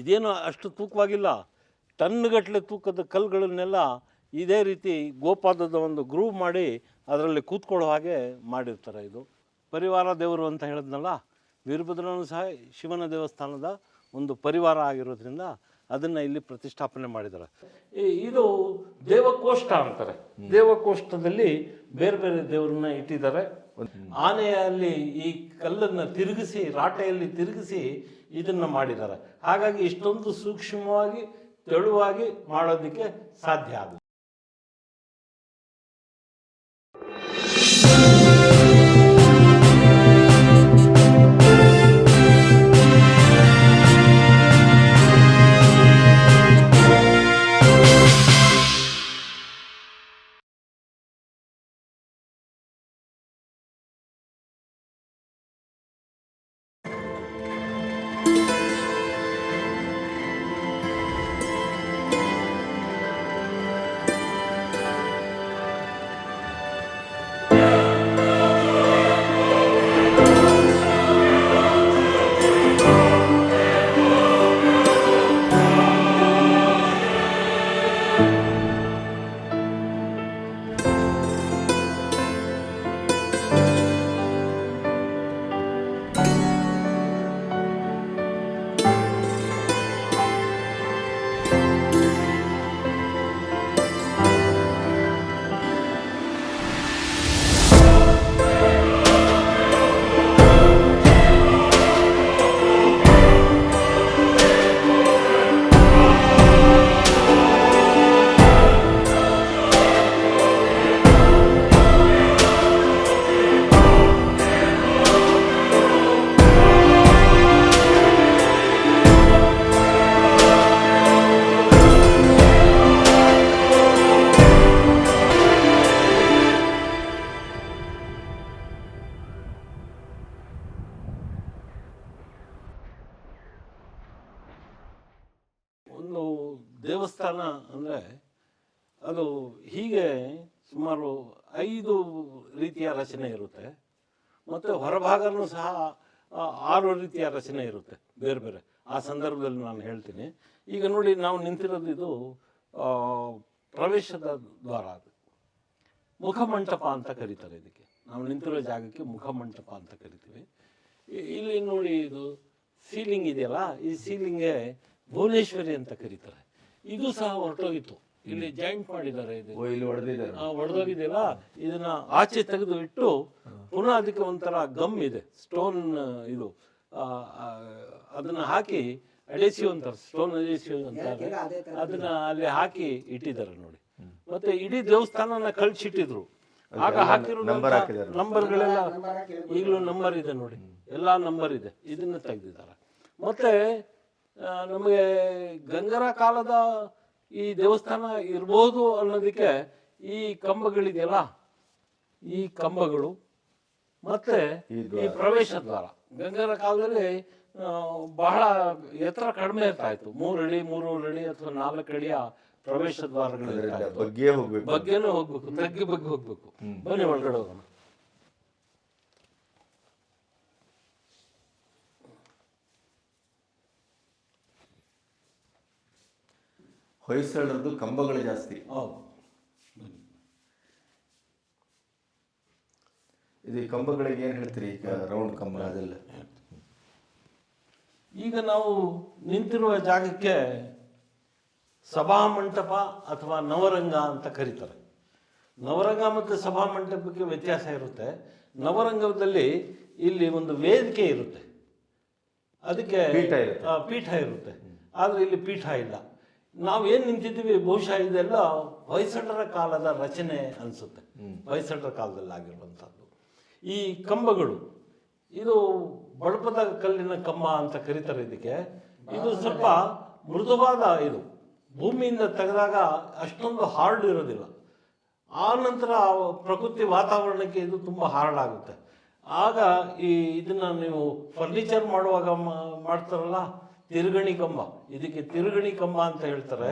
ಇದೇನು ಅಷ್ಟು ತೂಕವಾಗಿಲ್ಲ. ಟನ್ಗಟ್ಟಲೆ ತೂಕದ ಕಲ್ಲುಗಳನ್ನೆಲ್ಲ ಇದೇ ರೀತಿ ಗೋಪಾದದ ಒಂದು ಗ್ರೂವ್ ಮಾಡಿ ಅದರಲ್ಲಿ ಕೂತ್ಕೊಳ್ಳೋ ಹಾಗೆ ಮಾಡಿರ್ತಾರೆ ಇದು. ಪರಿವಾರ ದೇವರು ಅಂತ ಹೇಳಿದ್ನಲ್ಲ, ವೀರಭದ್ರನೂ ಸಹ ಶಿವನ ದೇವಸ್ಥಾನದ ಒಂದು ಪರಿವಾರ ಆಗಿರೋದ್ರಿಂದ ಅದನ್ನು ಇಲ್ಲಿ ಪ್ರತಿಷ್ಠಾಪನೆ ಮಾಡಿದ್ದಾರೆ. ಇದು ದೇವಕೋಷ್ಠ ಅಂತಾರೆ. ದೇವಕೋಷ್ಠದಲ್ಲಿ ಬೇರೆ ಬೇರೆ ದೇವರನ್ನ ಇಟ್ಟಿದ್ದಾರೆ. ಆನೆಯಲ್ಲಿ ಈ ಕಲ್ಲನ್ನು ತಿರುಗಿಸಿ, ರಾಟೆಯಲ್ಲಿ ತಿರುಗಿಸಿ ಇದನ್ನು ಮಾಡಿದ್ದಾರೆ. ಹಾಗಾಗಿ ಇಷ್ಟೊಂದು ಸೂಕ್ಷ್ಮವಾಗಿ, ತೆಳುವಾಗಿ ಮಾಡೋದಕ್ಕೆ ಸಾಧ್ಯ ಆಗುತ್ತೆ ಅದು ಹೀಗೆ ಸುಮಾರು ಐದು ರೀತಿಯ ರಚನೆ ಇರುತ್ತೆ. ಮತ್ತು ಹೊರಭಾಗನೂ ಸಹ ಆರು ರೀತಿಯ ರಚನೆ ಇರುತ್ತೆ, ಬೇರೆ ಬೇರೆ. ಆ ಸಂದರ್ಭದಲ್ಲಿ ನಾನು ಹೇಳ್ತೀನಿ. ಈಗ ನೋಡಿ, ನಾವು ನಿಂತಿರೋದು ಇದು ಪ್ರವೇಶದ ದ್ವಾರ ಅದು. ಮುಖಮಂಟಪ ಅಂತ ಕರೀತಾರೆ ಇದಕ್ಕೆ. ನಾವು ನಿಂತಿರೋ ಜಾಗಕ್ಕೆ ಮುಖಮಂಟಪ ಅಂತ ಕರಿತೀವಿ. ಇಲ್ಲಿ ನೋಡಿ ಇದು ಸೀಲಿಂಗ್ ಇದೆಯಲ್ಲ, ಈ ಸೀಲಿಂಗೇ ಭುವನೇಶ್ವರಿ ಅಂತ ಕರೀತಾರೆ. ಇದು ಸಹ ಹೊರಟೋಗಿತ್ತು. ಇಲ್ಲಿ ಜಾಯಿಂಟ್ ಮಾಡಿದ್ದಾರೆ ಇದು ಓ ಇಲ್ಲಿ ಹೊಡೆದಿದ್ದಾರೆ ಆ, ಒಡೆದೋಗಿದೆಯಲ್ಲ? ಇದನ್ನ ಆಚೆ ತೆಗೆದು ಇಟ್ಟು ಪುನಃ ಅದಕ್ಕೆ ಒಂಥರ ಗಮ್ ಇದೆ ಸ್ಟೋನ್ ಇದು ಅದನ್ನ ಹಾಕಿ ಅಡೆಸಿವ್ ಅಂತಾರೆ ಸ್ಟೋನ್ ಅಡೆಸಿವ್ ಅಂತಾರೆ ಅದನ್ನ ಅಲ್ಲಿ ಹಾಕಿ ಇಟ್ಟಿದ್ದಾರೆ ನೋಡಿ. ಮತ್ತೆ ಇಡೀ ದೇವಸ್ಥಾನನ ಕಳ್ಸಿಟ್ಟಿದ್ರು. ಆಗ ಹಾಕಿರೋ ನಂಬರ್ ಹಾಕಿದ್ರು ನಂಬರ್ಗಳೆಲ್ಲ ಈಗಲೂ ನಂಬರ್ ಇದೆ ನೋಡಿ. ಎಲ್ಲಾ ನಂಬರ್ ಇದೆ. ಇದನ್ನ ತೆಗೆದಿದ್ದಾರೆ. ಮತ್ತೆ ಆ, ನಮಗೆ ಗಂಗರ ಕಾಲದ ಈ ದೇವಸ್ಥಾನ ಇರ್ಬೋದು ಅನ್ನೋದಕ್ಕೆ ಈ ಕಂಬಗಳಿದೆಯಲ್ಲ? ಈ ಕಂಬಗಳು ಮತ್ತೆ ಈ ಪ್ರವೇಶ ದ್ವಾರ. ಗಂಗರ ಕಾಲದಲ್ಲಿ ಬಹಳ ಎತ್ತರ ಕಡಿಮೆ ಇರ್ತಾ ಇತ್ತು ಮೂರು ಅಡಿ ಮೂರು ಅಡಿ ಅಥವಾ ನಾಲ್ಕು ಅಡಿಯ ಪ್ರವೇಶ ದ್ವಾರಗಳು ಬಗ್ಗೆನೂ ಹೋಗ್ಬೇಕು ತಗ್ಗಿ ಬಗ್ಗೆ ಹೋಗ್ಬೇಕು. ಬನ್ನಿ ಒಳಗಡೆ ಹೋಗೋಣ. ಹೊಯ್ಸಳರದ್ದು ಕಂಬಗಳು ಜಾಸ್ತಿ. ಇದು ಕಂಬಗಳಿಗೆ ಏನು ಹೇಳ್ತೀರಿ ಈಗ ರೌಂಡ್ ಕಂಬ ಅದೆಲ್ಲ? ಈಗ ನಾವು ನಿಂತಿರುವ ಜಾಗಕ್ಕೆ ಸಭಾಮಂಟಪ ಅಥವಾ ನವರಂಗ ಅಂತ ಕರೀತಾರೆ. ನವರಂಗ ಮತ್ತು ಸಭಾಮಂಟಪಕ್ಕೆ ವ್ಯತ್ಯಾಸ ಇರುತ್ತೆ. ನವರಂಗದಲ್ಲಿ ಇಲ್ಲಿ ಒಂದು ವೇದಿಕೆ ಇರುತ್ತೆ. ಅದಕ್ಕೆ ಪೀಠ ಇರುತ್ತೆ. ಆ, ಪೀಠ ಇರುತ್ತೆ. ಆದರೆ ಇಲ್ಲಿ ಪೀಠ ಇಲ್ಲ. ನಾವು ಏನು ನಿಂತಿದ್ದೀವಿ? ಬಹುಶಃ ಇದೆಲ್ಲ ಹೊಯ್ಸಳರ ಕಾಲದ ರಚನೆ ಅನಿಸುತ್ತೆ. ಹೊಯ್ಸಳರ ಕಾಲದಲ್ಲಿ ಆಗಿರುವಂಥದ್ದು. ಈ ಕಂಬಗಳು, ಇದು ಬಡಪದ ಕಲ್ಲಿನ ಕಂಬ ಅಂತ ಕರೀತಾರೆ ಇದಕ್ಕೆ. ಇದು ಸ್ವಲ್ಪ ಮೃದುವಾದ ಇದು. ಭೂಮಿಯಿಂದ ತೆಗೆದಾಗ ಅಷ್ಟೊಂದು ಹಾರ್ಡ್ ಇರೋದಿಲ್ಲ. ಆ ನಂತರ ಪ್ರಕೃತಿ ವಾತಾವರಣಕ್ಕೆ ಇದು ತುಂಬ ಹಾರ್ಡ್ ಆಗುತ್ತೆ ಆಗ ಈ ಇದನ್ನ ನೀವು ಫರ್ನಿಚರ್ ಮಾಡುವಾಗ ಮಾಡ್ತಾರಲ್ಲ ತಿರುಗಣಿ ಕಂಬ. ಇದಕ್ಕೆ ತಿರುಗಣಿ ಕಂಬ ಅಂತ ಹೇಳ್ತಾರೆ.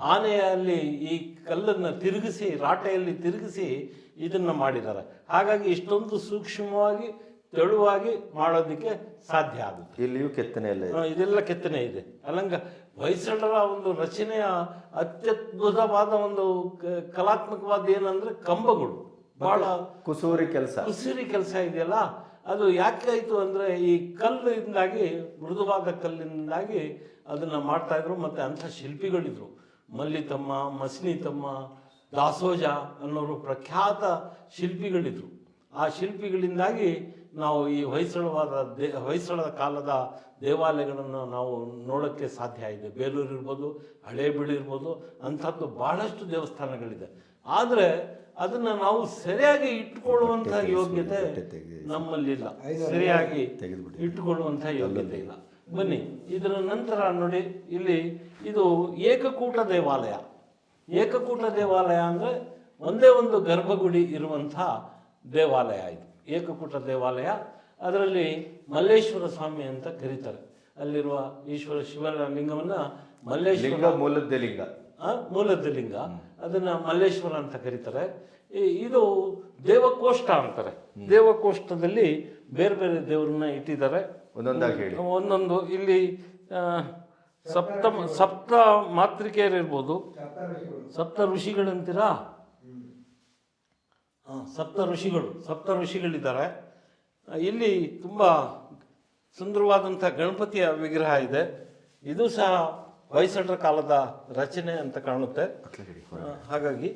ಆನೆಯಲ್ಲಿ ಈ ಕಲ್ಲನ್ನು ತಿರುಗಿಸಿ ರಾಟೆಯಲ್ಲಿ ತಿರುಗಿಸಿ ಇದನ್ನ ಮಾಡಿದ್ದಾರೆ. ಹಾಗಾಗಿ ಇಷ್ಟೊಂದು ಸೂಕ್ಷ್ಮವಾಗಿ ತೆಳುವಾಗಿ ಮಾಡೋದಕ್ಕೆ ಸಾಧ್ಯ ಆಗುತ್ತೆ. ಇಲ್ಲಿಯೂ ಕೆತ್ತನೆ ಇಲ್ಲ ಇದೆ. ಇದೆಲ್ಲ ಕೆತ್ತನೆ ಇದೆ. ಅಲ್ಲಂಗ ಹೊಯ್ಸಳರ ಒಂದು ರಚನೆಯ ಅತ್ಯದ್ಭುತವಾದ ಒಂದು ಕಲಾತ್ಮಕವಾದ ಏನಂದ್ರೆ ಕಂಬಗಳು. ಬಹಳ ಕುಸೂರಿ ಕೆಲಸ. ಕುಸೂರಿ ಕೆಲಸ ಇದೆಯಲ್ಲ? ಅದು ಯಾಕೆ ಆಯಿತು ಅಂದರೆ ಈ ಕಲ್ಲಿಂದಾಗಿ, ಮೃದುವಾದ ಕಲ್ಲಿನಿಂದಾಗಿ ಅದನ್ನು ಮಾಡ್ತಾಯಿದ್ರು ಮತ್ತು ಅಂಥ ಶಿಲ್ಪಿಗಳಿದ್ರು. ಮಲ್ಲಿತಮ್ಮ, ಮಸ್ನಿತಮ್ಮ, ದಾಸೋಜ ಅನ್ನೋರು ಪ್ರಖ್ಯಾತ ಶಿಲ್ಪಿಗಳಿದ್ರು. ಆ ಶಿಲ್ಪಿಗಳಿಂದಾಗಿ ನಾವು ಈ ಹೊಯ್ಸಳವಾದ ದೇ ಹೊಯ್ಸಳದ ಕಾಲದ ದೇವಾಲಯಗಳನ್ನು ನಾವು ನೋಡೋಕ್ಕೆ ಸಾಧ್ಯ ಇದೆ ಬೇಲೂರು ಇರ್ಬೋದು, ಹಳೇಬೀಡು ಇರ್ಬೋದು, ಅಂಥದ್ದು ಬಹಳಷ್ಟು ದೇವಸ್ಥಾನಗಳಿದೆ. ಆದರೆ ಅದನ್ನ ನಾವು ಸರಿಯಾಗಿ ಇಟ್ಕೊಳ್ಳುವಂತಹ ಯೋಗ್ಯತೆ ನಮ್ಮಲ್ಲಿಲ್ಲ. ಸರಿಯಾಗಿ ಇಟ್ಟುಕೊಳ್ಳುವಂತ ಇಟ್ಟುಕೊಳ್ಳುವಂತಹ ಯೋಗ್ಯತೆ ಇಲ್ಲ. ಬನ್ನಿ ಇದರ ನಂತರ ನೋಡಿ ಇಲ್ಲಿ ಇದು ಏಕಕೂಟ ದೇವಾಲಯ. ಏಕಕೂಟ ದೇವಾಲಯ ಅಂದ್ರೆ ಒಂದೇ ಒಂದು ಗರ್ಭಗುಡಿ ಇರುವಂತಹ ದೇವಾಲಯ ಇದು. ಏಕಕೂಟ ದೇವಾಲಯ. ಅದರಲ್ಲಿ ಮಲ್ಲೇಶ್ವರ ಸ್ವಾಮಿ ಅಂತ ಕರೀತಾರೆ. ಅಲ್ಲಿರುವ ಈಶ್ವರ ಶಿವನ ಲಿಂಗವನ್ನ ಮಲ್ಲೇಶ್ವರ ಮೂಲದ್ದೇ ಲಿಂಗ. ಮೂಲದ ಲಿಂಗ ಅದನ್ನ ಮಲ್ಲೇಶ್ವರ ಅಂತ ಕರೀತಾರೆ. ಇದು ದೇವಕೋಷ್ಠ ಅಂತಾರೆ. ದೇವಕೋಷ್ಠದಲ್ಲಿ ಬೇರೆ ಬೇರೆ ದೇವರನ್ನ ಇಟ್ಟಿದ್ದಾರೆ. ಒಂದೊಂದಾಗಿ ಹೇಳಿ. ಒಂದೊಂದು ಇಲ್ಲಿ ಸಪ್ತ ಸಪ್ತ ಮಾತೃಕೆಯರು ಇರ್ಬೋದು. ಸಪ್ತ ಋಷಿಗಳಂತೀರಾ ಸಪ್ತ ಋಷಿಗಳು ಸಪ್ತ ಋಷಿಗಳಿದ್ದಾರೆ. ಇಲ್ಲಿ ತುಂಬ ಸುಂದರವಾದಂಥ ಗಣಪತಿಯ ವಿಗ್ರಹ ಇದೆ. ಇದು ಸಹ ಹೊಯ್ಸಳರ ಕಾಲದ ರಚನೆ ಅಂತ ಕಾಣುತ್ತೆ. ಹಾಗಾಗಿ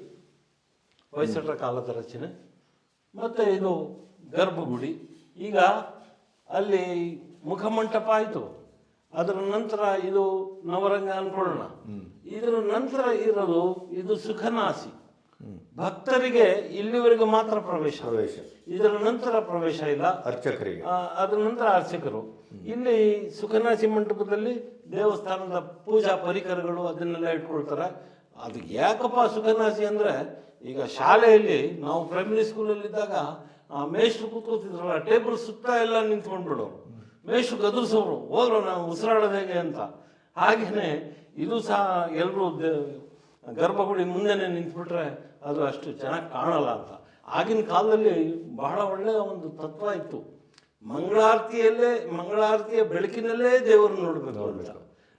ಹೊಯ್ಸಳರ ಕಾಲದ ರಚನೆ. ಮತ್ತೆ ಇದು ಗರ್ಭಗುಡಿ. ಈಗ ಅಲ್ಲಿ ಮುಖಮಂಟಪ ಆಯಿತು. ಅದರ ನಂತರ ಇದು ನವರಂಗ ಅನ್ಕೊಳ್ಳೋಣ ಇದರ ನಂತರ ಇರೋದು ಇದು ಸುಖನಾಸಿ. ಭಕ್ತರಿಗೆ ಇಲ್ಲಿವರೆಗೂ ಮಾತ್ರ ಪ್ರವೇಶ. ಪ್ರವೇಶ. ಇದರ ನಂತರ ಪ್ರವೇಶ ಇಲ್ಲ. ಅರ್ಚಕರಿಗೆ. ಅದರ ನಂತರ ಅರ್ಚಕರು. ಇಲ್ಲಿ ಸುಖನಾಸಿ ಮಂಟಪದಲ್ಲಿ ದೇವಸ್ಥಾನದ ಪೂಜಾ ಪರಿಕರಗಳು ಅದನ್ನೆಲ್ಲ ಇಟ್ಕೊಳ್ತಾರೆ. ಅದು ಯಾಕಪ್ಪ ಸುಖನಾಸಿ ಅಂದ್ರೆ ಈಗ ಶಾಲೆಯಲ್ಲಿ ನಾವು ಪ್ರೈಮರಿ ಸ್ಕೂಲಲ್ಲಿ ಇದ್ದಾಗ, ಆ ಮೇಷ್ಟ್ರು ಕೂತ್ಕೋತಿದ್ರಲ್ಲ ಟೇಬಲ್ ಸುತ್ತ ಎಲ್ಲ ನಿಂತ್ಕೊಂಡ್ಬಿಡೋರು. ಮೇಷ್ಟ್ರು ಗದರ್ಸೋರು, ಹೋದ್ರು ನಾವು ಉಸಿರಾಡೋದು ಹೇಗೆ ಅಂತ. ಹಾಗೆಯೇ ಇದು ಸಹ ಎಲ್ಲರೂ ಗರ್ಭಗುಡಿ ಮುಂದೆನೇ ನಿಂತ್ಬಿಟ್ರೆ ಅದು ಅಷ್ಟು ಚೆನ್ನಾಗಿ ಕಾಣಲ್ಲ ಅಂತ. ಆಗಿನ ಕಾಲದಲ್ಲಿ ಬಹಳ ಒಳ್ಳೆಯ ಒಂದು ತತ್ವ ಇತ್ತು. ಮಂಗಳಾರತಿಯಲ್ಲೇ ಮಂಗಳಾರತಿಯ ಬೆಳಕಿನಲ್ಲೇ ದೇವರು ನೋಡಬೇಕು ಅಂತ.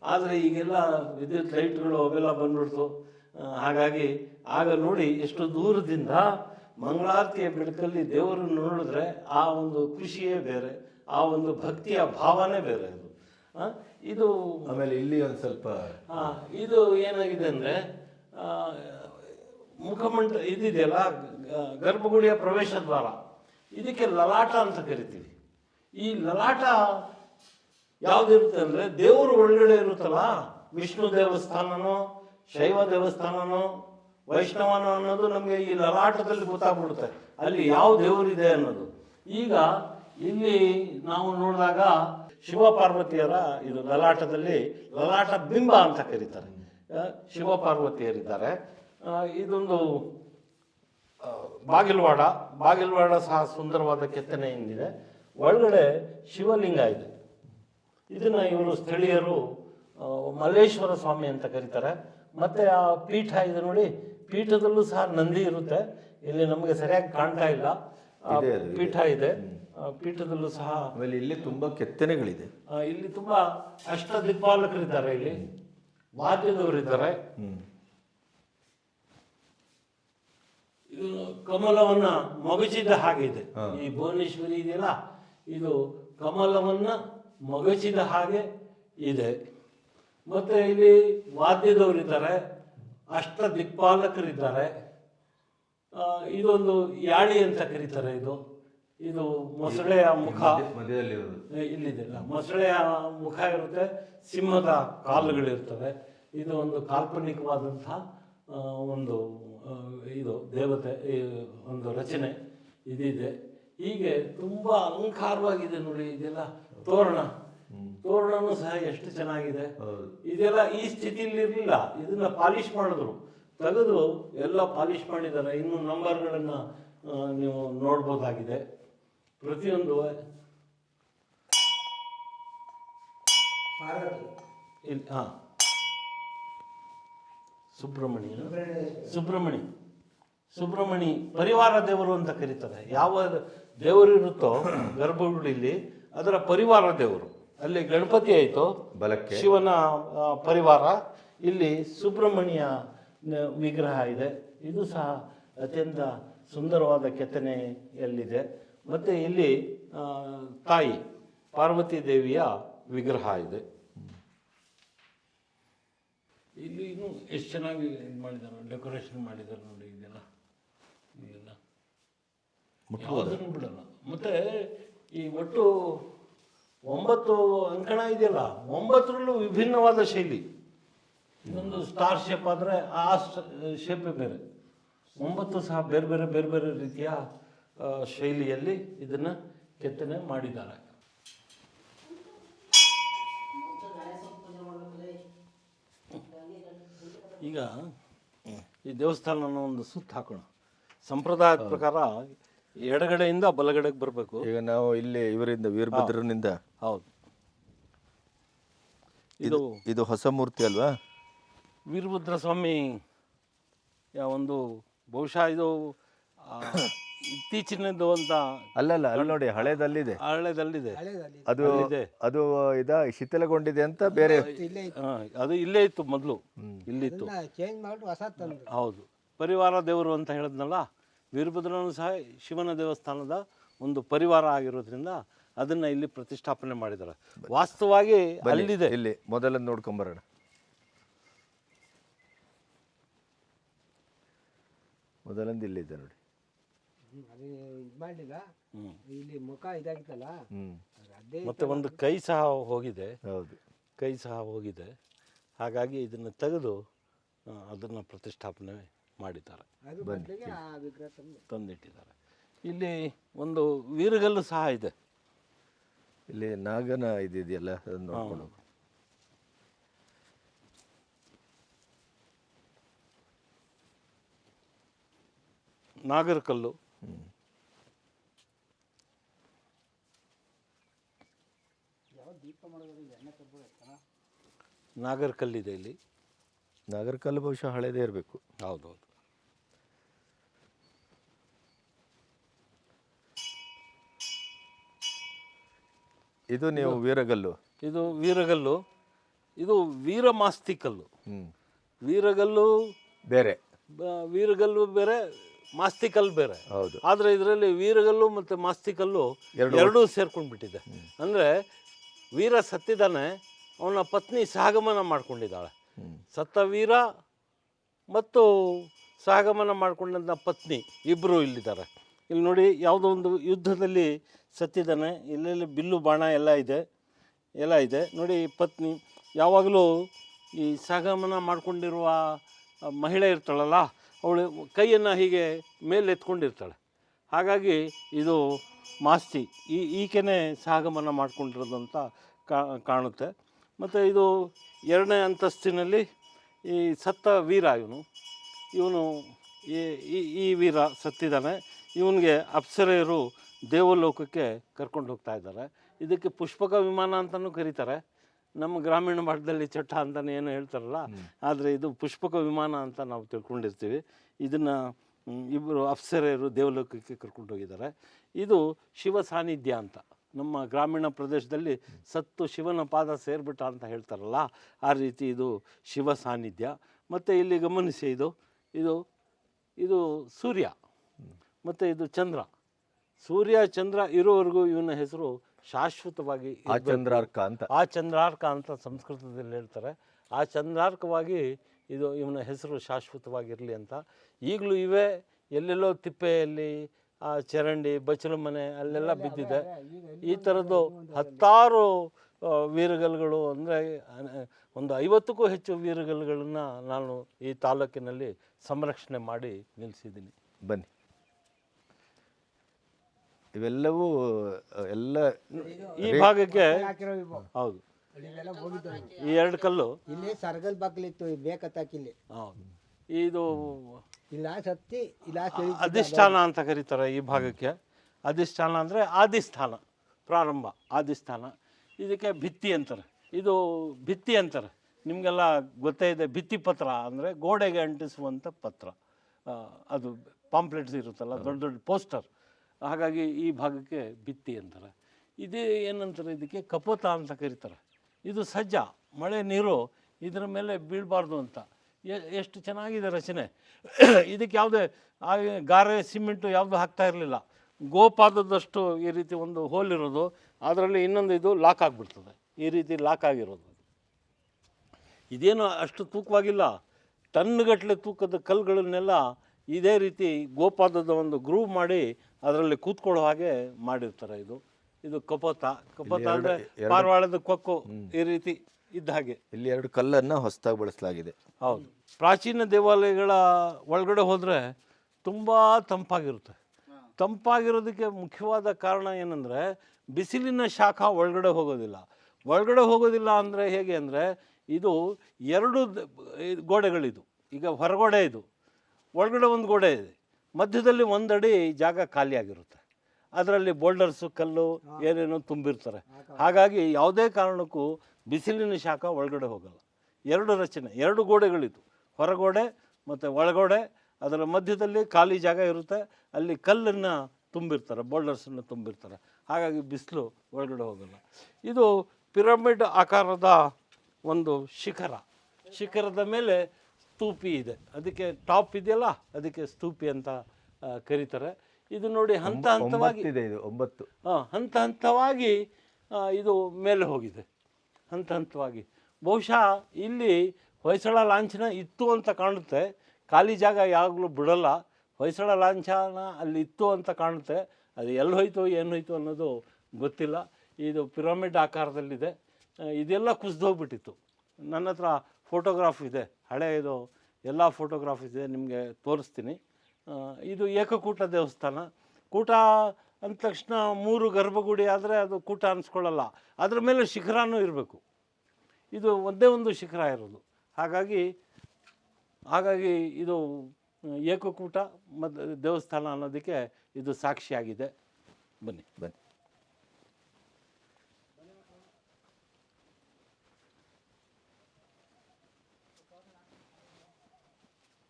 ಆದರೆ ಈಗೆಲ್ಲ ವಿದ್ಯುತ್ ಲೈಟ್ಗಳು ಅವೆಲ್ಲ ಬಂದ್ಬಿಡ್ತು. ಹಾಗಾಗಿ ಆಗ ನೋಡಿ ಎಷ್ಟು ದೂರದಿಂದ ಮಂಗಳಾರತಿಯ ಬೆಳಕಲ್ಲಿ ದೇವರನ್ನು ನೋಡಿದ್ರೆ ಆ ಒಂದು ಖುಷಿಯೇ ಬೇರೆ ಆ ಒಂದು ಭಕ್ತಿಯ ಭಾವನೆ ಬೇರೆ ಅದು. ಇದು ಆಮೇಲೆ ಇಲ್ಲಿ ಒಂದು ಸ್ವಲ್ಪ ಇದು ಏನಾಗಿದೆ ಅಂದರೆ ಮುಖಮಂಟ ಇದಿದೆಯಲ್ಲ ಗರ್ಭಗುಡಿಯ ಪ್ರವೇಶ ದ್ವಾರ. ಇದಕ್ಕೆ ಲಲಾಟ ಅಂತ ಕರಿತೀವಿ. ಈ ಲಲಾಟ ಯಾವ್ದಿರುತ್ತೆ ಅಂದ್ರೆ ದೇವರು ಒಳಗಡೆ ಇರುತ್ತಲ್ಲ? ವಿಷ್ಣು ದೇವಸ್ಥಾನನೋ, ಶೈವ ದೇವಸ್ಥಾನನೋ, ವೈಷ್ಣವನೋ ಅನ್ನೋದು ನಮಗೆ ಈ ಲಲಾಟದಲ್ಲಿ ಗೊತ್ತಾಗ್ಬಿಡುತ್ತೆ. ಅಲ್ಲಿ ಯಾವ ದೇವರಿದೆ ಅನ್ನೋದು. ಈಗ ಇಲ್ಲಿ ನಾವು ನೋಡಿದಾಗ ಶಿವ ಪಾರ್ವತಿಯರ ಇದು ಲಲಾಟದಲ್ಲಿ ಲಲಾಟ ಬಿಂಬ ಅಂತ ಕರೀತಾರೆ. ಶಿವ ಪಾರ್ವತಿಯರಿದ್ದಾರೆ ಇದೊಂದು ಬಾಗಿಲ್ವಾಡ. ಬಾಗಿಲ್ವಾಡ ಸಹ ಸುಂದರವಾದ ಕೆತ್ತನೆಯಿಂದಿದೆ. ಒಳಗಡೆ ಶಿವಲಿಂಗ ಇದೆ. ಇದನ್ನ ಇವರು ಸ್ಥಳೀಯರು ಮಲ್ಲೇಶ್ವರ ಸ್ವಾಮಿ ಅಂತ ಕರೀತಾರೆ. ಮತ್ತೆ ಆ ಪೀಠ ಇದೆ ನೋಡಿ ಪೀಠದಲ್ಲೂ ಸಹ ನಂದಿ ಇರುತ್ತೆ. ಇಲ್ಲಿ ನಮಗೆ ಸರಿಯಾಗಿ ಕಾಣ್ತಾ ಇಲ್ಲ. ಪೀಠ ಇದೆ. ಪೀಠದಲ್ಲೂ ಸಹ ಆಮೇಲೆ ಇಲ್ಲಿ ತುಂಬಾ ಕೆತ್ತನೆಗಳಿದೆ. ಇಲ್ಲಿ ತುಂಬಾ ಅಷ್ಟ ದಿಕ್ಪಾಲಕರಿದ್ದಾರೆ ಇಲ್ಲಿ ವಾದ್ಯದವರಿದ್ದಾರೆ ಕಮಲವನ್ನ ಮಗುಚಿದ್ದ ಹಾಗೆ ಇದೆ. ಈ ಭುವನೇಶ್ವರಿ ಇದೆಯಲ್ಲ ಇದು ಕಮಲವನ್ನು ಮಗಚಿದ ಹಾಗೆ ಇದೆ. ಮತ್ತು ಇಲ್ಲಿ ವಾದ್ಯದವರಿದ್ದಾರೆ ಅಷ್ಟ ದಿಕ್ಪಾಲಕರಿದ್ದಾರೆ. ಇದೊಂದು ಯಾಳಿ ಅಂತ ಕರೀತಾರೆ ಇದು. ಇದು ಮೊಸಳೆಯ ಮುಖ. ಇಲ್ಲಿದೆ ಮೊಸಳೆಯ ಮುಖ ಇರುತ್ತೆ ಸಿಂಹದ ಕಾಲುಗಳಿರ್ತವೆ. ಇದು ಒಂದು ಕಾಲ್ಪನಿಕವಾದಂಥ ಒಂದು ಇದು ದೇವತೆ ಈ ಒಂದು ರಚನೆ ಇದಿದೆ. ಹೀಗೆ ತುಂಬಾ ಅಲಂಕಾರವಾಗಿದೆ ನೋಡಿ ಇದೆಲ್ಲ ತೋರಣ. ತೋರಣನೂ ಸಹ ಎಷ್ಟು ಚೆನ್ನಾಗಿದೆ. ಇದೆಲ್ಲ ಈ ಸ್ಥಿತಿಯಲ್ಲಿ ಇರಲಿಲ್ಲ ಇದನ್ನ ಪಾಲಿಶ್ ಮಾಡಿದ್ರು. ತೆಗೆದು ಎಲ್ಲ ಪಾಲಿಶ್ ಮಾಡಿದ್ದಾರೆ. ಇನ್ನು ನಂಬರ್ಗಳನ್ನ ನೀವು ನೋಡ್ಬೋದಾಗಿದೆ. ಪ್ರತಿಯೊಂದು ಇಲ್ಲಿ ಹಾ. ಸುಬ್ರಹ್ಮಣ್ಯ. ಸುಬ್ರಹ್ಮಣಿ ಸುಬ್ರಹ್ಮಣಿ ಪರಿವಾರ ದೇವರು ಅಂತ ಕರೀತಾರೆ. ಯಾವ ದೇವರಿರುತ್ತೋ ಗರ್ಭಗುಡಿಲಿ ಅದರ ಪರಿವಾರ ದೇವರು. ಅಲ್ಲಿ ಗಣಪತಿ ಆಯಿತು ಬಲಕ್ಕೆ. ಶಿವನ ಪರಿವಾರ ಇಲ್ಲಿ ಸುಬ್ರಹ್ಮಣ್ಯ ನ- ವಿಗ್ರಹ ಇದೆ. ಇದು ಸಹ ಅತ್ಯಂತ ಸುಂದರವಾದ ಕೆತ್ತನೆಯಲ್ಲಿದೆ. ಮತ್ತು ಇಲ್ಲಿ ತಾಯಿ ಪಾರ್ವತಿ ದೇವಿಯ ವಿಗ್ರಹ ಇದೆ. ಇಲ್ಲಿ ಇನ್ನು ಎಷ್ಟು ಚೆನ್ನಾಗಿ ಇದು ಮಾಡಿದ್ದಾರೆ ಡೆಕೋರೇಷನ್ ಮಾಡಿದ್ದಾರೆ ನೋಡಿ ಇದೆಲ್ಲ ಇದೆಲ್ಲ ಬಿಡಲ್ಲ. ಮತ್ತೆ ಈ ಒಟ್ಟು ಒಂಬತ್ತು ಅಂಕಣ ಇದೆಯಲ್ಲ, ಒಂಬತ್ತರಲ್ಲೂ ವಿಭಿನ್ನವಾದ ಶೈಲಿ. ಇನ್ನೊಂದು ಸ್ಟಾರ್ ಶೇಪ್ ಆದರೆ ಆ ಶೇಪ್ ಬೇರೆ. ಒಂಬತ್ತು ಸಹ ಬೇರೆ ಬೇರೆ ಬೇರೆ ಬೇರೆ ರೀತಿಯ ಶೈಲಿಯಲ್ಲಿ ಇದನ್ನು ಕೆತ್ತನೆ ಮಾಡಿದ್ದಾರೆ. ಈಗ ಈ ದೇವಸ್ಥಾನನ ಒಂದು ಸುತ್ತ ಹಾಕೋಣ. ಸಂಪ್ರದಾಯದ ಪ್ರಕಾರ ಎಡಗಡೆಯಿಂದ ಬಲಗಡೆಗೆ ಬರಬೇಕು. ಈಗ ನಾವು ಇಲ್ಲಿ ಇವರಿಂದ ವೀರಭದ್ರನಿಂದ. ಹೌದು. ಇದು ಇದು ಹೊಸ ಮೂರ್ತಿ ಅಲ್ವಾ? ವೀರಭದ್ರ ಸ್ವಾಮಿ ಯಾ ಒಂದು ಬಹುಶಃ ಇದು ಇತ್ತೀಚಿನದ್ದು ಅಂತ ಅಲ್ಲಲ್ಲ ಅಲ್ಲಿ ನೋಡಿ ಹಳೆದಲ್ಲಿದೆ. ಹಳೆದಲ್ಲಿದೆ. ಅದು ಅಲ್ಲಿದೆ. ಅದು ಇದ ಶಿಥಿಲಗೊಂಡಿದೆ ಅಂತ ಬೇರೆ ಅದು ಇಲ್ಲೇ ಇತ್ತು ಮೊದಲು. ಇಲ್ಲಿತ್ತು. ಚೇಂಜ್ ಮಾಡಿ ಹೊಸ ತಂದು ಹೌದು. ಪರಿವಾರ ದೇವರು ಅಂತ ಹೇಳಿದ್ನಲ್ಲ? ವೀರಭದ್ರನು ಸಹ ಶಿವನ ದೇವಸ್ಥಾನದ ಒಂದು ಪರಿವಾರ ಆಗಿರೋದ್ರಿಂದ ಅದನ್ನ ಇಲ್ಲಿ ಪ್ರತಿಷ್ಠಾಪನೆ ಮಾಡಿದ್ದಾರೆ. ವಾಸ್ತವವಾಗಿ ಅಲ್ಲಿದೆ. ಇಲ್ಲಿ ಮೊದಲ ನೋಡ್ಕೊಂಬರೋಣ ಮೊದಲಂದು ಇಲ್ಲಿದೆ ನೋಡಿ. ಇಲ್ಲಿ ಮುಖ ಇದಾಗಿತ್ತಲ್ಲ? ಮತ್ತೆ ಒಂದು ಕೈ ಸಹ ಹೋಗಿದೆ. ಹೌದು. ಕೈ ಸಹ ಹೋಗಿದೆ. ಹಾಗಾಗಿ ಇದನ್ನು ತೆಗೆದು ಅದನ್ನು ಪ್ರತಿಷ್ಠಾಪನೆ ಮಾಡಿದ್ದಾರೆ. ಅದು ಆ ವಿಗ್ರಹ ತಂದಿಟ್ಟಿದ್ದಾರೆ. ಇಲ್ಲಿ ಒಂದು ವೀರಗಲ್ಲು ಸಹ ಇದೆ. ಇಲ್ಲಿ ನಾಗನ ಇದೆಯಲ್ಲ ಅದನ್ನ ನೋಡ್ಕೊಂಡು. ನಾಗರಕಲ್ಲು. ನಾಗರಕಲ್ಲಿದೆ ಇಲ್ಲಿ. ನಾಗರಕಲ್ಲು ಬಹುಶಃ ಹಳೇದೇ ಇರಬೇಕು. ಹೌದೌದು. ಇದು ನೀವು ವೀರಗಲ್ಲು. ಇದು ವೀರಗಲ್ಲು. ಇದು ವೀರಮಾಸ್ತಿ ಕಲ್ಲು ವೀರಗಲ್ಲು ಬೇರೆ. ವೀರಗಲ್ಲು ಬೇರೆ ಮಾಸ್ತಿಕಲ್ಲು ಬೇರೆ. ಹೌದು. ಆದರೆ ಇದರಲ್ಲಿ ವೀರಗಲ್ಲು ಮತ್ತು ಮಾಸ್ತಿಕಲ್ಲು ಎರಡೂ ಸೇರ್ಕೊಂಡು ಬಿಟ್ಟಿದೆ ಅಂದರೆ ವೀರ ಸತ್ತಿದ್ದಾನೆ ಅವನ ಪತ್ನಿ ಸಹಗಮನ ಮಾಡ್ಕೊಂಡಿದ್ದಾಳೆ. ಸತ್ತ ವೀರ ಮತ್ತು ಸಹಗಮನ ಮಾಡ್ಕೊಂಡಂಥ ಪತ್ನಿ ಇಬ್ಬರು ಇಲ್ಲಿದ್ದಾರೆ. ಇಲ್ಲಿ ನೋಡಿ ಯಾವುದೋ ಒಂದು ಯುದ್ಧದಲ್ಲಿ ಸತ್ತಿದ್ದಾನೆ. ಇಲ್ಲೆಲ್ಲಿ ಬಿಲ್ಲು ಬಾಣ ಎಲ್ಲ ಇದೆ. ಎಲ್ಲ ಇದೆ. ನೋಡಿ ಪತ್ನಿ ಯಾವಾಗಲೂ ಈ ಸಹಗಮನ ಮಾಡಿಕೊಂಡಿರುವ ಮಹಿಳೆ ಇರ್ತಾಳಲ್ಲ, ಅವಳು ಕೈಯನ್ನು ಹೀಗೆ ಮೇಲೆ ಎತ್ಕೊಂಡಿರ್ತಾಳೆ ಹಾಗಾಗಿ ಇದು ಮಾಸ್ತಿ. ಈ ಈಕೆನೇ ಸಹಗಮನ ಮಾಡ್ಕೊಂಡಿರೋದು ಅಂತ ಕಾಣುತ್ತೆ. ಮತ್ತು ಇದು ಎರಡನೇ ಅಂತಸ್ತಿನಲ್ಲಿ ಈ ಸತ್ತ ವೀರ ಇವನು. ಇವನು ಈ ಈ ವೀರ ಸತ್ತಿದ್ದಾನೆ. ಇವನಿಗೆ ಅಪ್ಸರೆಯರು ದೇವಲೋಕಕ್ಕೆ ಕರ್ಕೊಂಡು ಹೋಗ್ತಾ ಇದ್ದಾರೆ. ಇದಕ್ಕೆ ಪುಷ್ಪಕ ವಿಮಾನ ಅಂತಲೂ ಕರೀತಾರೆ. ನಮ್ಮ ಗ್ರಾಮೀಣ ಭಾಗದಲ್ಲಿ ಚಟ್ಟ ಅಂತಲೇ ಏನು ಹೇಳ್ತಾರಲ್ಲ ಆದರೆ ಇದು ಪುಷ್ಪಕ ವಿಮಾನ ಅಂತ ನಾವು ತಿಳ್ಕೊಂಡಿರ್ತೀವಿ. ಇದನ್ನು ಇಬ್ಬರು ಅಪ್ಸರೆಯರು ದೇವಲೋಕಕ್ಕೆ ಕರ್ಕೊಂಡು ಹೋಗಿದ್ದಾರೆ. ಇದು ಶಿವ ಸಾನ್ನಿಧ್ಯ ಅಂತ. ನಮ್ಮ ಗ್ರಾಮೀಣ ಪ್ರದೇಶದಲ್ಲಿ ಸತ್ತು ಶಿವನ ಪಾದ ಸೇರಿಬಿಟ್ಟ ಅಂತ ಹೇಳ್ತಾರಲ್ಲ ಆ ರೀತಿ ಇದು ಶಿವ ಸಾನ್ನಿಧ್ಯ. ಮತ್ತು ಇಲ್ಲಿ ಗಮನಿಸಿ ಇದು ಇದು ಇದು ಸೂರ್ಯ. ಮತ್ತು ಇದು ಚಂದ್ರ. ಸೂರ್ಯ ಚಂದ್ರ ಇರೋವರೆಗೂ ಇವನ ಹೆಸರು ಶಾಶ್ವತವಾಗಿ ಆ ಚಂದ್ರಾರ್ಕ ಅಂತ. ಆ ಚಂದ್ರಾರ್ಕ ಅಂತ ಸಂಸ್ಕೃತದಲ್ಲಿ ಹೇಳ್ತಾರೆ. ಆ ಚಂದ್ರಾರ್ಕವಾಗಿ ಇದು ಇವನ ಹೆಸರು ಶಾಶ್ವತವಾಗಿರಲಿ ಅಂತ. ಈಗಲೂ ಇವೆ ಎಲ್ಲೆಲ್ಲೋ ತಿಪ್ಪೆಯಲ್ಲಿ ಆ ಚರಂಡಿ ಬಚ್ಚಲು ಮನೆ ಅಲ್ಲೆಲ್ಲ ಬಿದ್ದಿದೆ. ಈ ಥರದ್ದು ಹತ್ತಾರು ವೀರಗಲ್ಗಳು ಅಂದರೆ ಒಂದು ಐವತ್ತಕ್ಕೂ ಹೆಚ್ಚು ವೀರಗಲ್ಗಳನ್ನು ನಾನು ಈ ತಾಲೂಕಿನಲ್ಲಿ ಸಂರಕ್ಷಣೆ ಮಾಡಿ ನಿಲ್ಲಿಸಿದ್ದೀನಿ ಬನ್ನಿ. ಇವೆಲ್ಲವೂ ಎಲ್ಲ ಈ ಭಾಗಕ್ಕೆ ಹೌದು. ಈ ಎರಡು ಕಲ್ಲು. ಇಲ್ಲಿ ಸರ್ಗಲ್ ಬಾಗಿಲಿತ್ತು ಬೇಕತ್ತಾಕಿಲ್ಲಿ ಹೌದು. ಇದು ಇಲ್ಲ ಸತ್ತಿ ಇಲ್ಲ ಅಧಿಷ್ಠಾನ ಅಂತ ಕರೀತಾರೆ ಈ ಭಾಗಕ್ಕೆ. ಅಧಿಷ್ಠಾನ ಅಂದರೆ ಆದಿಸ್ಥಾನ ಪ್ರಾರಂಭ ಆದಿಸ್ಥಾನ. ಇದಕ್ಕೆ ಭಿತ್ತಿ ಅಂತಾರೆ. ಇದು ಭಿತ್ತಿ ಅಂತಾರೆ. ನಿಮಗೆಲ್ಲ ಗೊತ್ತೇ ಇದೆ ಭಿತ್ತಿ ಪತ್ರ ಅಂದರೆ ಗೋಡೆಗೆ ಅಂಟಿಸುವಂಥ ಪತ್ರ. ಅದು ಪಾಂಪ್ಲೆಟ್ಸ್ ಇರುತ್ತಲ್ಲ ದೊಡ್ಡ ದೊಡ್ಡ ಪೋಸ್ಟರ್ ಹಾಗಾಗಿ ಈ ಭಾಗಕ್ಕೆ ಬಿತ್ತಿ ಅಂತಾರೆ. ಇದೇ ಏನಂತಾರೆ ಇದಕ್ಕೆ? ಕಪೋತ ಅಂತ ಕರೀತಾರೆ. ಇದು ಸಜ್ಜ, ಮಳೆ ನೀರು, ಇದರ ಮೇಲೆ ಬೀಳಬಾರ್ದು ಅಂತ. ಎಷ್ಟು ಚೆನ್ನಾಗಿದೆ ರಚನೆ. ಇದಕ್ಕೆ ಯಾವುದೇ ಗಾರೆ, ಸಿಮೆಂಟು ಯಾವುದು ಹಾಕ್ತಾ ಇರಲಿಲ್ಲ. ಗೋಪಾದದಷ್ಟು ಈ ರೀತಿ ಒಂದು ಹೋಲ್ ಇರೋದು. ಅದರಲ್ಲಿ ಇನ್ನೊಂದು ಇದು ಲಾಕ್ ಆಗಿಬಿಡ್ತದೆ. ಈ ರೀತಿ ಲಾಕ್ ಆಗಿರೋದು. ಇದೇನು ಅಷ್ಟು ತೂಕವಾಗಿಲ್ಲ. ಟನ್ಗಟ್ಟಲೆ ತೂಕದ ಕಲ್ಲುಗಳನ್ನೆಲ್ಲ ಇದೇ ರೀತಿ ಗೋಪಾದದ ಒಂದು ಗ್ರೂವ್ ಮಾಡಿ ಅದರಲ್ಲಿ ಕೂತ್ಕೊಳ್ಳೋ ಹಾಗೆ ಮಾಡಿರ್ತಾರೆ ಇದು. ಇದು ಕಪೋತ. ಕಪೋತ ಅಂದರೆ ಪಾರವಾಳದ ಕೊಕ್ಕು ಈ ರೀತಿ ಇದ್ದ ಹಾಗೆ. ಇಲ್ಲಿ ಎರಡು ಕಲ್ಲನ್ನ ಹೊಸದಾಗಿ ಬಳಸಲಾಗಿದೆ. ಹೌದು. ಪ್ರಾಚೀನ ದೇವಾಲಯಗಳ ಒಳಗಡೆ ಹೋದರೆ ತುಂಬ ತಂಪಾಗಿರುತ್ತೆ. ತಂಪಾಗಿರೋದಕ್ಕೆ ಮುಖ್ಯವಾದ ಕಾರಣ ಏನಂದರೆ ಬಿಸಿಲಿನ ಶಾಖ ಒಳಗಡೆ ಹೋಗೋದಿಲ್ಲ. ಒಳಗಡೆ ಹೋಗೋದಿಲ್ಲ ಅಂದರೆ ಹೇಗೆ ಅಂದರೆ ಇದು ಎರಡು ಗೋಡೆಗಳಿದು. ಈಗ ಹೊರಗೋಡೆ ಇದು. ಒಳಗಡೆ ಒಂದು ಗೋಡೆ ಇದೆ. ಮಧ್ಯದಲ್ಲಿ ಒಂದಡಿ ಜಾಗ ಖಾಲಿಯಾಗಿರುತ್ತೆ. ಅದರಲ್ಲಿ ಬೋಲ್ಡರ್ಸು ಕಲ್ಲು ಏನೇನೋ ತುಂಬಿರ್ತಾರೆ. ಹಾಗಾಗಿ ಯಾವುದೇ ಕಾರಣಕ್ಕೂ ಬಿಸಿಲಿನ ಶಾಖ ಒಳಗಡೆ ಹೋಗಲ್ಲ. ಎರಡು ರಚನೆ, ಎರಡು ಗೋಡೆಗಳಿತ್ತು ಹೊರಗೋಡೆ ಮತ್ತು ಒಳಗೋಡೆ, ಅದರ ಮಧ್ಯದಲ್ಲಿ ಖಾಲಿ ಜಾಗ ಇರುತ್ತೆ. ಅಲ್ಲಿ ಕಲ್ಲನ್ನು ತುಂಬಿರ್ತಾರೆ, ಬೋಲ್ಡರ್ಸನ್ನು ತುಂಬಿರ್ತಾರೆ. ಹಾಗಾಗಿ ಬಿಸಿಲು ಒಳಗಡೆ ಹೋಗಲ್ಲ. ಇದು ಪಿರಮಿಡ್ ಆಕಾರದ ಒಂದು ಶಿಖರ. ಶಿಖರದ ಮೇಲೆ ಸ್ತೂಪಿ ಇದೆ. ಅದಕ್ಕೆ ಟಾಪ್ ಇದೆಯಲ್ಲ ಅದಕ್ಕೆ ಸ್ತೂಪಿ ಅಂತ ಕರೀತಾರೆ. ಇದು ನೋಡಿ ಹಂತ ಹಂತವಾಗಿ ಇದೆ ಇದು ಒಂಬತ್ತು. ಹಾಂ ಹಂತ ಹಂತವಾಗಿ ಇದು ಮೇಲೆ ಹೋಗಿದೆ. ಹಂತ ಹಂತವಾಗಿ. ಬಹುಶಃ ಇಲ್ಲಿ ಹೊಯ್ಸಳ ಲಾಂಛನ ಇತ್ತು ಅಂತ ಕಾಣುತ್ತೆ. ಖಾಲಿ ಜಾಗ ಯಾವಾಗಲೂ ಬಿಡಲ್ಲ. ಹೊಯ್ಸಳ ಲಾಂಛನ ಅಲ್ಲಿ ಇತ್ತು ಅಂತ ಕಾಣುತ್ತೆ. ಅದು ಎಲ್ಲಿ ಹೋಯ್ತು ಏನು ಹೋಯ್ತು ಅನ್ನೋದು ಗೊತ್ತಿಲ್ಲ. ಇದು ಪಿರಮಿಡ್ ಆಕಾರದಲ್ಲಿದೆ. ಇದೆಲ್ಲ ಕುಸಿದೋಗ್ಬಿಟ್ಟಿತ್ತು. ನನ್ನ ಹತ್ರ ಫೋಟೋಗ್ರಾಫ್ ಇದೆ. ಹಳೆಯದು ಎಲ್ಲ ಫೋಟೋಗ್ರಾಫ್ ಇದೆ, ನಿಮಗೆ ತೋರಿಸ್ತೀನಿ. ಇದು ಏಕಕೂಟ ದೇವಸ್ಥಾನ. ಕೂಟ ಅಂದ ತಕ್ಷಣ ಮೂರು ಗರ್ಭಗುಡಿ ಆದರೆ ಅದು ಕೂಟ ಅನ್ಸ್ಕೊಳ್ಳಲ್ಲ. ಅದ್ರ ಮೇಲೆ ಶಿಖರನೂ ಇರಬೇಕು. ಇದು ಒಂದೇ ಒಂದು ಶಿಖರ ಇರೋದು. ಹಾಗಾಗಿ ಹಾಗಾಗಿ ಇದು ಏಕಕೂಟ ಮತ್ತು ದೇವಸ್ಥಾನ ಅನ್ನೋದಕ್ಕೆ ಇದು ಸಾಕ್ಷಿಯಾಗಿದೆ. ಬನ್ನಿ ಬನ್ನಿ.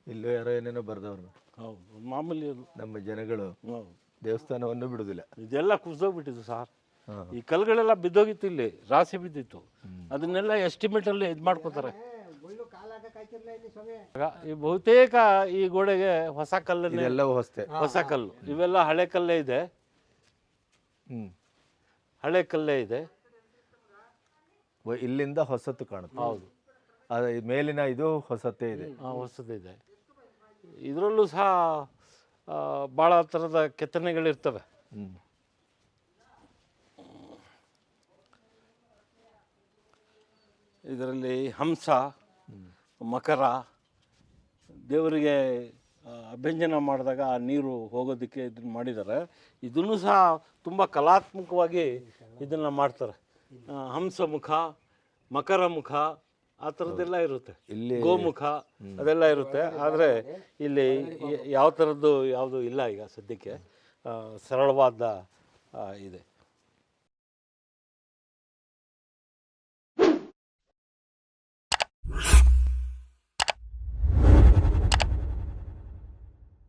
ಇಲ್ಲೂ ಯಾರೋ ಏನೇನೋ ಬರ್ದವ್ರು. ಹೌದು ಮಾಮೂಲಿ ಅದು. ನಮ್ಮ ಜನಗಳು ಹೌದು. ದೇವಸ್ಥಾನವನ್ನು ಬಿಡುದಿಲ್ಲ. ಇದೆಲ್ಲ ಕುಸಿದೋಗ್ಬಿಟ್ಟಿದ್ದು ಸರ್. ಈ ಕಲ್ಗಳೆಲ್ಲ ಬಿದ್ದೋಗಿತ್ತು ಇಲ್ಲಿ ರಾಶಿ ಬಿದ್ದಿತ್ತು. ಅದನ್ನೆಲ್ಲ ಎಸ್ಟಿಮೇಟಲ್ಲಿ ಇದು ಮಾಡ್ಕೋತಾರೆ. ಈ ಬಹುತೇಕ ಈ ಗೋಡೆಗೆ ಹೊಸ ಕಲ್ಲನ್ನೇ ಎಲ್ಲವೂ ಹೊಸ್ತೆ ಹೊಸ ಕಲ್ಲು. ಇವೆಲ್ಲ ಹಳೆ ಕಲ್ಲೇ ಇದೆ. ಹ್ಮ್. ಹಳೆ ಕಲ್ಲೇ ಇದೆ. ವ- ಇಲ್ಲಿಂದ ಹೊಸತು ಕಾಣುತ್ತೆ. ಹೌದು. ಅದ ಮೇಲಿನ ಇದು ಹೊಸತೇ ಇದೆ. ಆ, ಹೊಸದಿದೆ ಇದರಲ್ಲೂ ಸಹ ಭಾಳ ಥರದ ಕೆತ್ತನೆಗಳಿರ್ತವೆ. ಇದರಲ್ಲಿ ಹಂಸ ಮಕರ ದೇವರಿಗೆ ಅಭ್ಯಂಜನ ಮಾಡಿದಾಗ ಆ ನೀರು ಹೋಗೋದಕ್ಕೆ ಇದನ್ನು ಮಾಡಿದ್ದಾರೆ ಇದನ್ನು ಸಹ ತುಂಬ ಕಲಾತ್ಮಕವಾಗಿ ಇದನ್ನು ಮಾಡ್ತಾರೆ. ಹಂಸ ಮುಖ ಮಕರ ಮುಖ ಆ ಥರದ್ದೆಲ್ಲ ಇರುತ್ತೆ. ಇಲ್ಲಿ ಗೋಮುಖ ಅದೆಲ್ಲ ಇರುತ್ತೆ. ಆದರೆ ಇಲ್ಲಿ ಯಾವ ಥರದ್ದು ಯಾವುದು ಇಲ್ಲ ಈಗ ಸದ್ಯಕ್ಕೆ. ಸರಳವಾದ ಇದೆ.